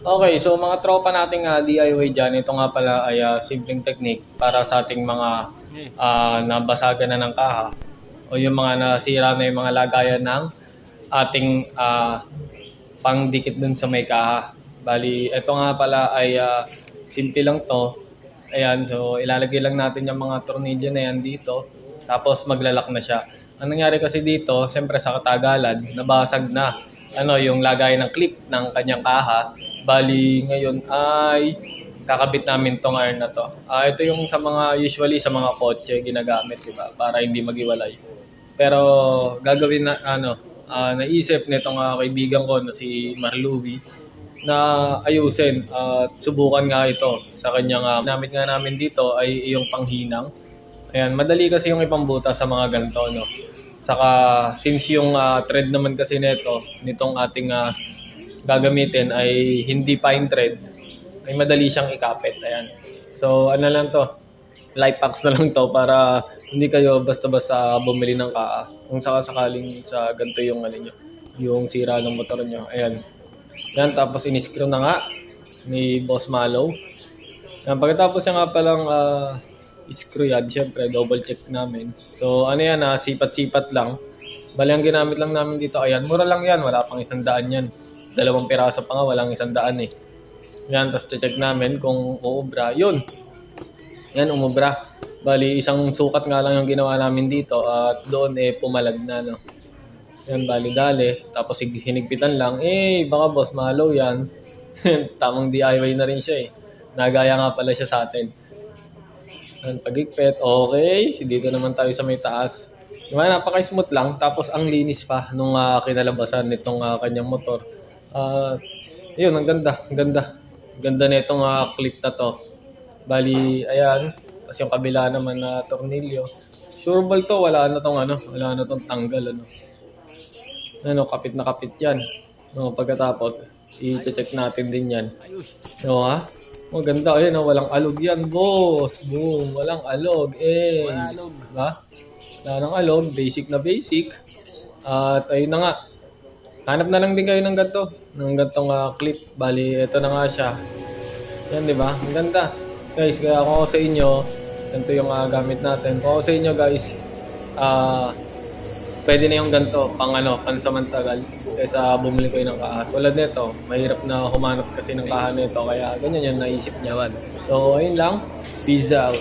Okay, so mga tropa nating ah, DIY dyan, ito nga pala ay ah, simpleng technique para sa ating mga ah, nabasagan na ng kaha o yung mga nasira na yung mga lagayan ng ating ah, pangdikit dun sa may kaha. Bali, ito nga pala ay ah, simple lang to. Ayan, so ilalagay lang natin yung mga tornilyo na yan dito. Tapos maglalak na siya. Ang nangyari kasi dito, siyempre sa katagalan, nabasag na ano yung lagay ng clip ng kanyang kaha. Bali, ngayon ay kakabit namin tong iron na to. Ah, ito yung sa mga usually sa mga kotse ginagamit, di ba? Para hindi magiwalay. Pero gagawin na ano, ah, naisip nitong ah, kaibigan ko na si Marluwi na ayusin at subukan nga ito sa kanyang uh, namit nga namin dito ay yung panghinang. Ayan, madali kasi yung ipambuta sa mga ganito, no? Saka since yung ah, thread naman kasi nito, nitong ating ah, gagamitin ay hindi fine thread, ay madali siyang ikapit. Ayan. So ano lang to, life hacks na lang to para hindi kayo basta-basta bumili ng kaa. Kung sakasakaling sa ganito yung ano nyo, yung sira ng motor nyo. Ayan. Yan, tapos in-screw na nga ni Boss Malo. Yan, pagkatapos niya nga palang ah, screw yan, syempre double check namin. So ano yan, ah, sipat-sipat lang. Bali ang ginamit lang namin dito, ayan, mura lang yan, wala pang isang daan yan. Dalawang piraso pa nga, walang isang daan eh. Yan, tapos check namin kung uubra. Yun, yan, umubra. Bali, isang sukat nga lang yung ginawa namin dito at doon eh pumalag na, no. Yan, bali dali. Tapos hinigpitan lang. Eh, baka boss, malo yan. Tamang DIY na rin siya eh. Nagaya nga pala siya sa atin. Yan, pagigpit, okay. Dito naman tayo sa may taas. Diba, napaka-smooth lang. Tapos ang linis pa nung ah, kinalabasan nitong ah, kanyang motor. Ah, yun, ang ganda. Ang ganda. Ang ganda nitong ah, clip na to. Bali, ayan. Tapos yung kabila naman na tornilyo. Sure ball to, wala na tong ano, wala na tong tanggal ano. Ano, kapit na kapit yan. No, pagkatapos, i-check natin din yan. No, ha? Oh, ganda. Ayun, oh, walang alog yan, boss. Boom, walang alog. Eh, wala alog. Diba? Wala nang alog. Basic na basic. At ayun na nga. Hanap na lang din kayo ng ganito. Ng gantong ah, clip. Bali, ito na nga siya. Yan, di ba? Ang ganda. Guys, kaya ako sa inyo, ganito yung ah, gamit natin. Kung ako sa inyo, guys, ah, pwede na yung ganito, pang ano, pansamantagal, kaysa bumili kayo ng kaha. Tulad nito, mahirap na humanap kasi ng kaha nito, kaya ganyan yung naisip niya. Man. So, ayun lang. Peace out.